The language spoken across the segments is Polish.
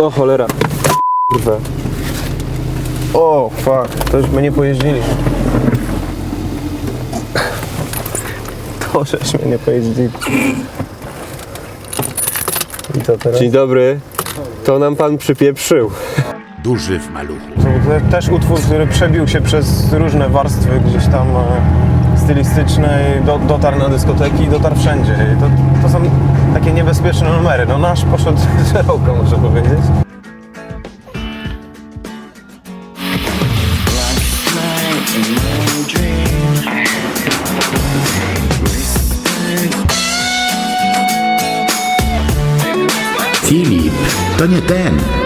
O cholera. Kurwa. O, fuck, to już my nie pojeździli. To żeśmy nie pojeździli. I co teraz? Dzień dobry. To nam pan przypieprzył. Duży w maluchu. To też utwór, który przebił się przez różne warstwy gdzieś tam e, stylistyczne i do, dotarł na dyskoteki i dotarł wszędzie. I to, to są takie niebezpieczne numery. No nasz poszedł szeroko, muszę powiedzieć. Filip, to nie ten.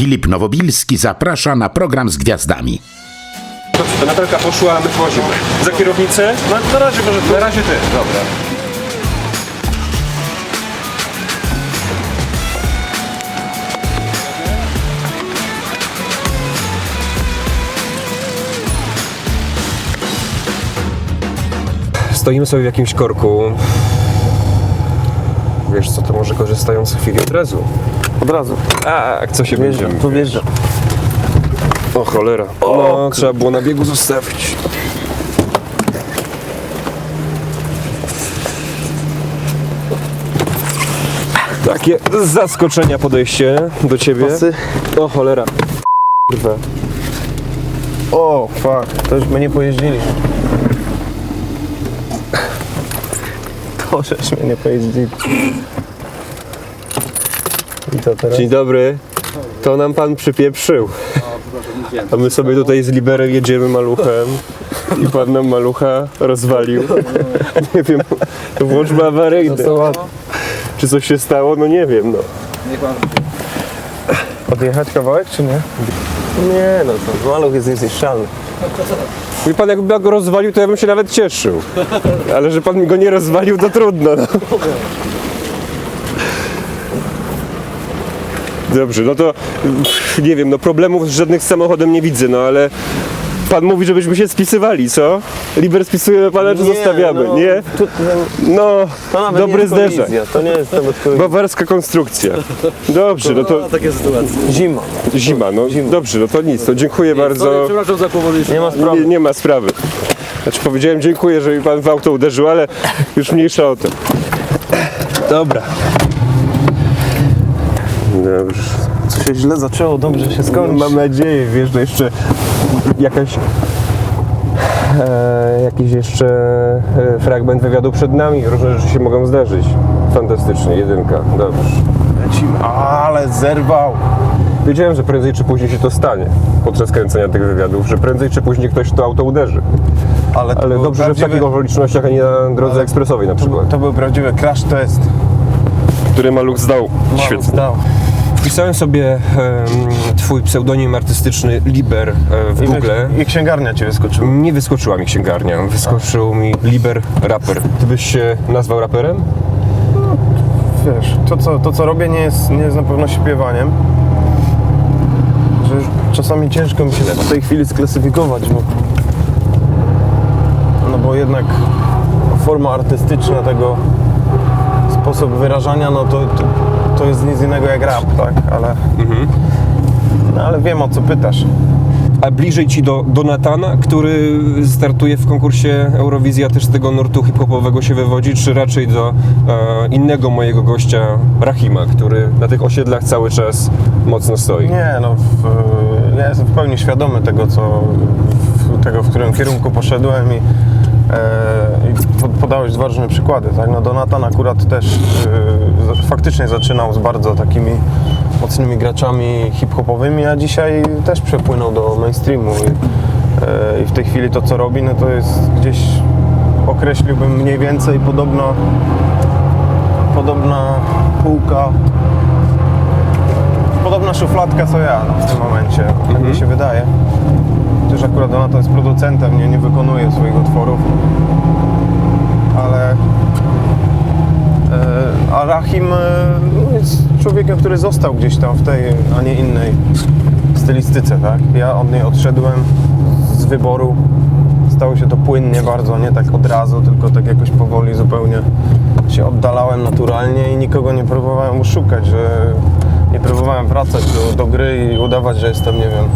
Filip Nowobilski zaprasza na program z gwiazdami. To Natalka poszła, a my wchodzimy. Za kierownicę? Na, na razie może Na razie ty. Dobra. Stoimy sobie w jakimś korku. Wiesz co, to może korzystając z chwili od razu. Od razu. A, co się Wjeżdżam, będziemy? tu wjeżdżam. O cholera. No, trzeba było na biegu zostawić. Takie z zaskoczenia podejście do ciebie. Pasy? O cholera. Kurwa. O, fuck, to już my nie pojeździli. To żeśmy nie pojeździli. Co teraz? Dzień dobry. To nam pan przypieprzył. A my sobie tutaj z Liberem jedziemy maluchem i pan nam malucha rozwalił. Nie wiem, włączmy awaryjne. Czy coś się stało? No nie wiem, no. Odjechać kawałek, czy nie? Nie, no to maluch jest niezniszczalny. Mój pan jakby go rozwalił, to ja bym się nawet cieszył. Ale że pan mi go nie rozwalił, to trudno. No. Dobrze, no to nie wiem, no problemów z żadnych z samochodem nie widzę, no ale pan mówi, żebyśmy się spisywali, co? Liber spisujemy pana, czy zostawiamy, no, nie? Tu, No, to nawet dobry nie jest zderzak. kolizja, To nie jest nawet kolizja. Bawarska konstrukcja. Dobrze, no to Zima. zima, no dobrze, no to nic, to dziękuję bardzo. Przepraszam za. Nie ma sprawy. Nie, nie ma sprawy. Znaczy powiedziałem dziękuję, że mi pan w auto uderzył, ale już mniejsza o to. Dobra. Dobrze. Co się źle zaczęło, dobrze się skończy. Mam nadzieję, wiesz, że jeszcze jakaś e, jakiś jeszcze e, fragment wywiadu przed nami. Różne rzeczy się mogą zdarzyć. Fantastycznie, jedynka. Dobrze. Lecimy. Ale zerwał. Wiedziałem, że prędzej czy później się to stanie podczas kręcenia tych wywiadów, że prędzej czy później ktoś w to auto uderzy. Ale, to Ale dobrze, że w prawdziwy- takich okolicznościach, a nie na drodze Ale- ekspresowej na przykład. To był prawdziwy crash test. który Maluch zdał Maluch świetnie. zdał. Wpisałem sobie em, twój pseudonim artystyczny Liber e, w I, Google. I księgarnia ci wyskoczyła. Nie wyskoczyła mi księgarnia, wyskoczył mi Liber Raper. Ty byś się nazwał raperem? Wiesz, to co, to co robię nie jest, nie jest na pewno śpiewaniem. Że czasami ciężko mi się w tej chwili sklasyfikować, bo no bo jednak forma artystyczna tego sposób wyrażania, no to, to, to jest nic innego jak rap, tak? Ale, no, ale wiem o co pytasz. A bliżej ci do Donatana, który startuje w konkursie Eurowizja, też z tego nurtu hip-hopowego się wywodzi, czy raczej do e, innego mojego gościa, Rahima, który na tych osiedlach cały czas mocno stoi? Nie, no w, ja jestem w pełni świadomy tego, co, w, tego, w którym kierunku poszedłem i, i po- podałeś dwa różne przykłady, tak? No Donatan akurat też e, faktycznie zaczynał z bardzo takimi mocnymi graczami hip-hopowymi, a dzisiaj też przepłynął do mainstreamu i, e, i w tej chwili to, co robi, no to jest gdzieś określiłbym mniej więcej podobno podobna półka podobna szufladka co ja w tym momencie, tak mi się wydaje. Chociaż akurat ona to jest producentem, nie, nie wykonuje swoich utworów. Ale e, a Rahim e, no, jest człowiekiem, który został gdzieś tam w tej, a nie innej stylistyce, tak? Ja od niej odszedłem z wyboru. Stało się to płynnie bardzo, nie tak od razu, tylko tak jakoś powoli zupełnie się oddalałem naturalnie i nikogo nie próbowałem oszukać, że nie próbowałem wracać do, do gry i udawać, że jestem, nie wiem,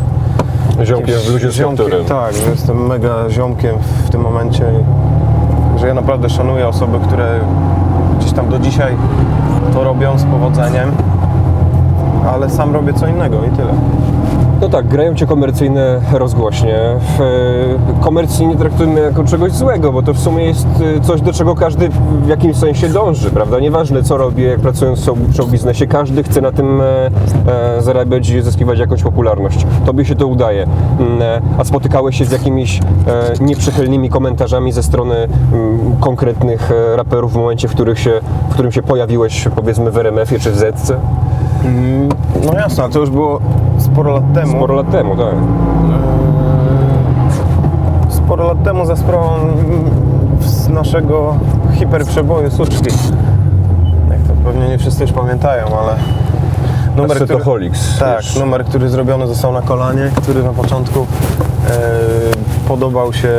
Ziomkiem w luzie z ziomkiem. Tak, że jestem mega ziomkiem w tym momencie że ja naprawdę szanuję osoby, które gdzieś tam do dzisiaj to robią z powodzeniem, ale sam robię co innego i tyle. No tak, grają cię komercyjne rozgłośnie. E, komercji nie traktujmy jako czegoś złego, bo to w sumie jest e, coś, do czego każdy w jakimś sensie dąży, prawda? Nieważne co robi, jak pracując w show- biznesie, każdy chce na tym e, zarabiać i zyskiwać jakąś popularność. Tobie się to udaje. Mm, A spotykałeś się z jakimiś nieprzychylnymi komentarzami ze strony mm, konkretnych raperów w momencie, w, których się, w którym się pojawiłeś, powiedzmy w RMF-ie czy w Zetce? No jasne, ale to już było sporo lat temu. Sporo lat temu, tak. Sporo lat temu za sprawą mm, z naszego hiperprzeboju Suczki. Jak to pewnie nie wszyscy już pamiętają, ale numer, który, Ascetoholics, tak, numer, który zrobiony został na kolanie, który na początku e, podobał się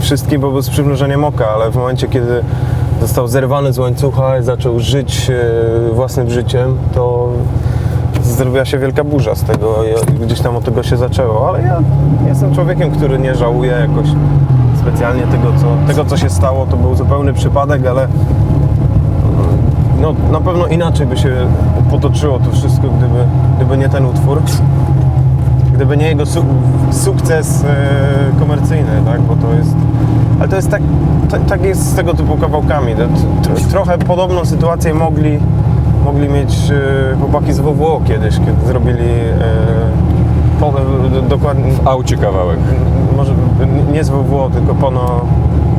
wszystkim, bo był z przymrużeniem oka, ale w momencie, kiedy został zerwany z łańcucha i zaczął żyć e, własnym życiem, to zrobiła się wielka burza z tego gdzieś tam od tego się zaczęło, ale ja jestem człowiekiem, który nie żałuje jakoś specjalnie tego, co, tego, co się stało. To był zupełny przypadek, ale no, na pewno inaczej by się potoczyło to wszystko, gdyby, gdyby nie ten utwór. Gdyby nie jego su- sukces e, komercyjny, tak? Bo to jest. Ale to jest tak, tak, jest z tego typu kawałkami. Trochę podobną sytuację mogli, mogli mieć e, chłopaki z WWO kiedyś, kiedy zrobili e, po, do, dokładnie. Aucie kawałek Może nie z WWO, tylko pono,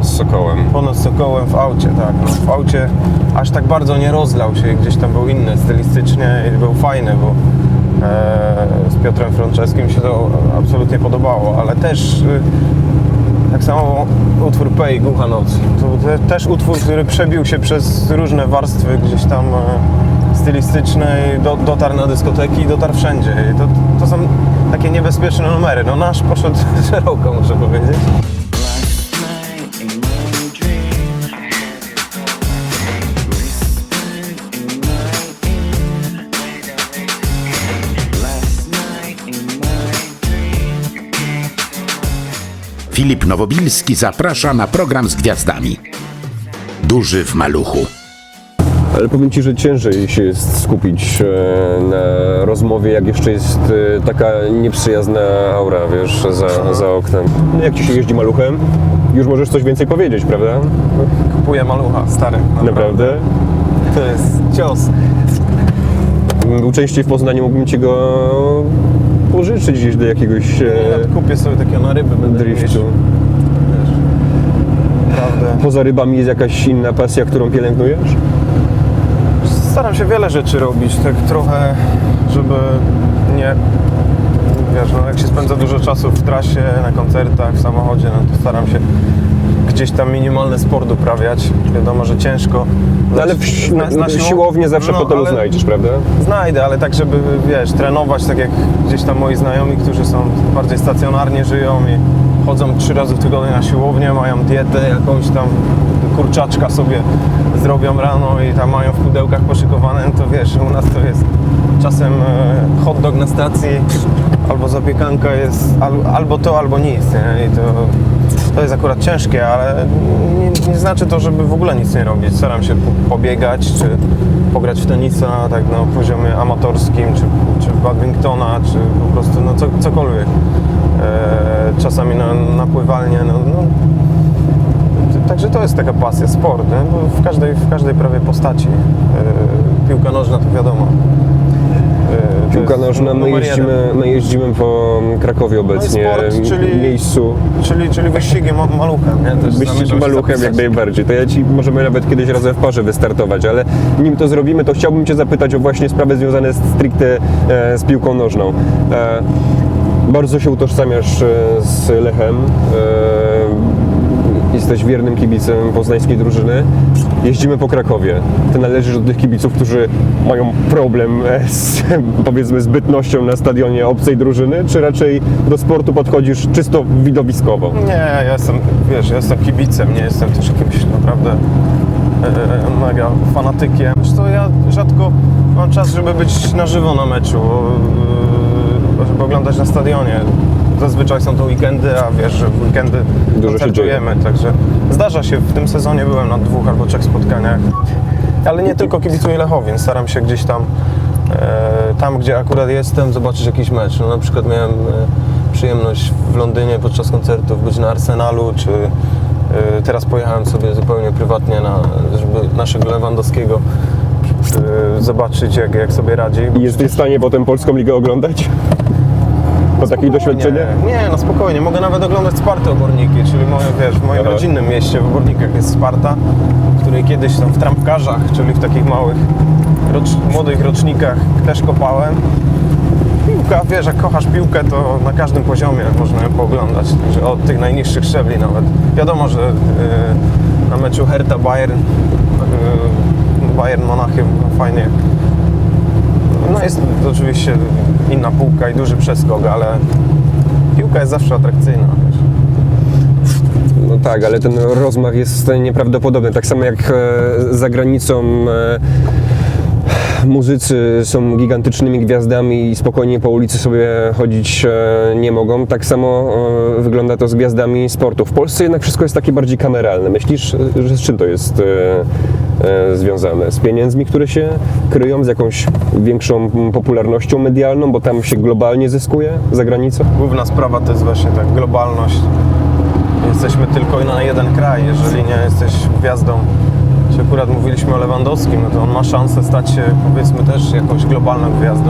z Sokołem. Ponad Sokołem w aucie, tak. No, w aucie aż tak bardzo nie rozlał się, gdzieś tam był inny stylistycznie i był fajny, bo z Piotrem Franczewskim mi się to absolutnie podobało, ale też y, tak samo utwór Pej, Głucha Noc. To te, też utwór, który przebił się przez różne warstwy gdzieś tam e, stylistyczne i do, dotarł na dyskoteki i dotarł wszędzie. I to, to są takie niebezpieczne numery. No nasz poszedł szeroko, muszę powiedzieć. Filip Nowobilski zaprasza na program z gwiazdami. Duży w maluchu. Ale powiem Ci, że ciężej się jest skupić e, na rozmowie, jak jeszcze jest e, taka nieprzyjazna aura, wiesz, za, za oknem. No Jak Ci się jeździ maluchem? Już możesz coś więcej powiedzieć, prawda? Kupuję malucha, stary. Naprawdę? To jest cios. Gdybym Był częściej w Poznaniu, mógłbym Ci go pożyczyć gdzieś do jakiegoś e, kupię sobie takie na ryby, będę driftu. Naprawdę. Poza rybami jest jakaś inna pasja, którą pielęgnujesz? Staram się wiele rzeczy robić, tak trochę, żeby nie... Wiesz, no jak się spędza dużo czasu w trasie, na koncertach, w samochodzie, no to staram się gdzieś tam minimalny sport uprawiać. Wiadomo, że ciężko. No ale w, Na- na siłowni- siłownię zawsze no, po to ale- znajdziesz, prawda? Znajdę, ale tak, żeby wiesz, trenować tak jak gdzieś tam moi znajomi, którzy są bardziej stacjonarnie żyją i chodzą trzy razy w tygodniu na siłownię, mają dietę jakąś tam kurczaczka sobie zrobią rano i tam mają w pudełkach poszykowane, no to wiesz, u nas to jest czasem e, hot dog na stacji albo zapiekanka jest al, albo to, albo nic, nie? I to, to jest akurat ciężkie, ale nie, nie znaczy to, żeby w ogóle nic nie robić. Staram się po- pobiegać, czy pograć w tenisa tak na poziomie amatorskim, czy, czy badmintona, czy po prostu no co, cokolwiek. E, czasami na, na pływalnię, no, no. Także to jest taka pasja, sport, nie? Bo w każdej, w każdej prawie postaci. E, piłka nożna to wiadomo. Piłka nożna, my jeździmy, my jeździmy po Krakowie obecnie, sport, czyli- miejscu Czyli, czyli wyścigi ma- maluchem, nie? Też wyścig maluchem jak najbardziej. To ja Ci możemy nawet kiedyś razem w parze wystartować, ale nim to zrobimy, to chciałbym Cię zapytać o właśnie sprawy związane stricte e, z piłką nożną. E, bardzo się utożsamiasz e, z Lechem. E, jesteś wiernym kibicem poznańskiej drużyny. Jeździmy po Krakowie. Ty należysz do tych kibiców, którzy mają problem e, z, powiedzmy, zbytnością na stadionie obcej drużyny, czy raczej do sportu podchodzisz czysto widowiskowo? Nie, ja jestem, wiesz, ja jestem kibicem, nie jestem też jakimś naprawdę e, mega fanatykiem. Zresztą ja rzadko mam czas, żeby być na żywo na meczu, e, żeby oglądać na stadionie. Zazwyczaj są to weekendy, a wiesz, że w weekendy Dużo się koncertujemy, także zdarza się, w tym sezonie byłem na dwóch albo trzech spotkaniach, ale nie tylko kibicuję Lechowi, więc staram się gdzieś tam, e, tam gdzie akurat jestem, zobaczyć jakiś mecz. No, na przykład miałem e, przyjemność w Londynie podczas koncertów być na Arsenalu, czy e, teraz pojechałem sobie zupełnie prywatnie, na, żeby naszego Lewandowskiego zobaczyć jak, jak sobie radzi. I jesteś w stanie potem Polską Ligę oglądać? Po takich doświadczeniach? Nie, nie, no spokojnie. Mogę nawet oglądać Spartę Oborniki, czyli moje, wiesz, w moim rodzinnym mieście w Obornikach jest Sparta, w której kiedyś tam w trampkarzach, czyli w takich małych, rocz, młodych rocznikach też kopałem. Piłka, wiesz, jak kochasz piłkę, to na każdym poziomie można ją pooglądać, także od tych najniższych szczebli nawet. Wiadomo, że yy, na meczu Hertha Bayern, yy, Bayern Monachium no, fajnie no jest to oczywiście inna półka i duży przeskok, ale piłka jest zawsze atrakcyjna. No tak, ale ten rozmach jest nieprawdopodobny. Tak samo jak e, za granicą e, muzycy są gigantycznymi gwiazdami i spokojnie po ulicy sobie chodzić e, nie mogą, tak samo wygląda to z gwiazdami sportu. W Polsce jednak wszystko jest takie bardziej kameralne. Myślisz, że z czym to jest związane? Z pieniędzmi, które się kryją, z jakąś większą popularnością medialną, bo tam się globalnie zyskuje za granicą? Główna sprawa to jest właśnie ta globalność. Jesteśmy tylko na jeden kraj. Jeżeli nie jesteś gwiazdą, czy akurat mówiliśmy o Lewandowskim, no to on ma szansę stać się powiedzmy też jakąś globalną gwiazdą.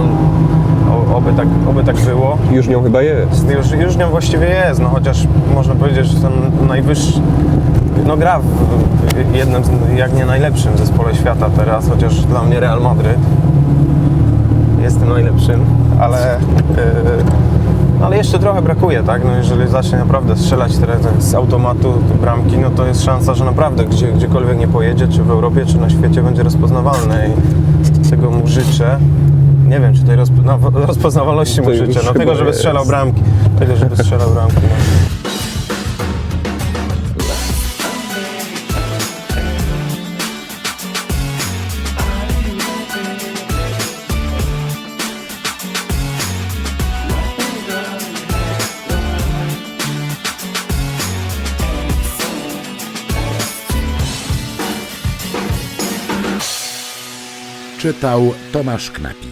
O, oby, tak, oby tak było. Już nią chyba jest. Już, już nią właściwie jest, no chociaż można powiedzieć, że ten najwyższy, no gra w jednym, z, jak nie najlepszym zespole świata teraz, chociaż dla mnie Real Madryt jest tym najlepszym, ale, yy, ale jeszcze trochę brakuje, tak? No jeżeli zacznie naprawdę strzelać teraz z automatu bramki, no to jest szansa, że naprawdę gdzie, gdziekolwiek nie pojedzie, czy w Europie, czy na świecie będzie rozpoznawalny i tego mu życzę. Nie wiem, czy tej rozpo, no, rozpoznawalności mu życzę, no tego, żeby strzelał bramki, tego, żeby strzelał bramki. No. Czytał Tomasz Knapik.